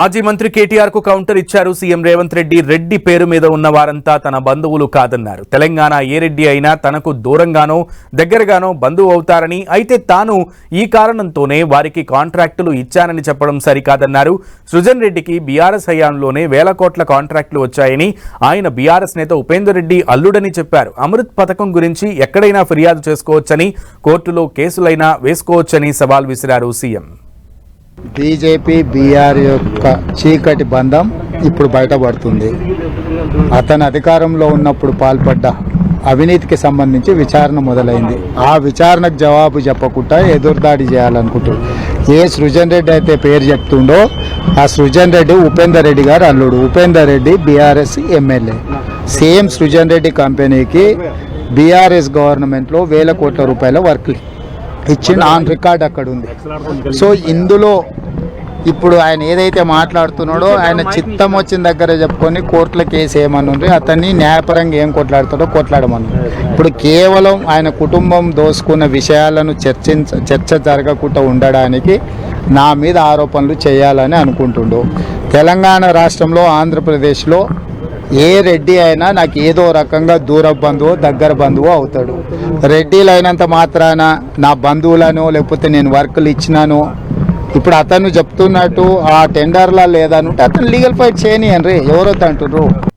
మాజీ మంత్రి కేటీఆర్కు కౌంటర్ ఇచ్చారు సీఎం రేవంత్ రెడ్డి. రెడ్డి పేరు మీద ఉన్న వారంతా తన బంధువులు కాదన్నారు. తెలంగాణ ఏ రెడ్డి అయినా తనకు దూరంగానో దగ్గరగానో బంధువు అవుతారని అయితే తాను ఈ కారణంతోనే వారికి కాంట్రాక్టులు ఇచ్చానని చెప్పడం సరికాదన్నారు. సృజన్ రెడ్డికి బీఆర్ఎస్ హయాంలోనే వేల కోట్ల కాంట్రాక్టులు వచ్చాయని ఆయన బీఆర్ఎస్ నేత ఉపేందర్ రెడ్డి అల్లుడని చెప్పారు. అమృత్ పథకం గురించి ఎక్కడైనా ఫిర్యాదు చేసుకోవచ్చని కోర్టులో కేసులైనా వేసుకోవచ్చని సవాల్ విసిరారు సీఎం. బీజేపీ బీఆర్ యొక్క చీకటి బంధం ఇప్పుడు బయటపడుతుంది. అతను అధికారంలో ఉన్నప్పుడు పాల్పడ్డ అవినీతికి సంబంధించి విచారణ మొదలైంది. ఆ విచారణకు జవాబు చెప్పకుండా ఎదురుదాడి చేయాలనుకుంటున్నాడు ఏ సృజన్ రెడ్డి అయితే పేరు చెప్తుండో ఆ సృజన్ రెడ్డి ఉపేందర్ రెడ్డి గారు అల్లుడు. Upender Reddy BRS MLA. Same Srujan Reddy కంపెనీకి బీఆర్ఎస్ గవర్నమెంట్లో వేల కోట్ల రూపాయల వర్క్ ఇచ్చిన ఆన్ రికార్డ్ అక్కడ ఉంది సో ఇందులో ఇప్పుడు ఆయన ఏదైతే మాట్లాడుతున్నాడో ఆయన చిత్తం వచ్చిన దగ్గర చెప్పుకొని కోర్టుల కేసు ఏమనుంది అతన్ని న్యాయపరంగా ఏం కొట్లాడుతాడో కొట్లాడమను ఇప్పుడు కేవలం ఆయన కుటుంబం దోసుకున్న విషయాలను చర్చించ చర్చ జరగకుండా ఉండడానికి నా మీద ఆరోపణలు చేయాలని అనుకుంటుండు. తెలంగాణ రాష్ట్రంలో ఆంధ్రప్రదేశ్లో ఏ రెడ్డి అయినా నాకు ఏదో రకంగా దూర బంధువు దగ్గర బంధువు అవుతాడు. రెడ్డిలు అయినంత మాత్రాన నా బంధువులను లేకపోతే నేను వర్కులు ఇచ్చినాను. ఇప్పుడు అతను చెప్తున్నట్టు ఆ టెండర్లా లేదనుంటే అతను లీగల్ ఫైట్ రే ఎవరొద్దు అంటున్నారు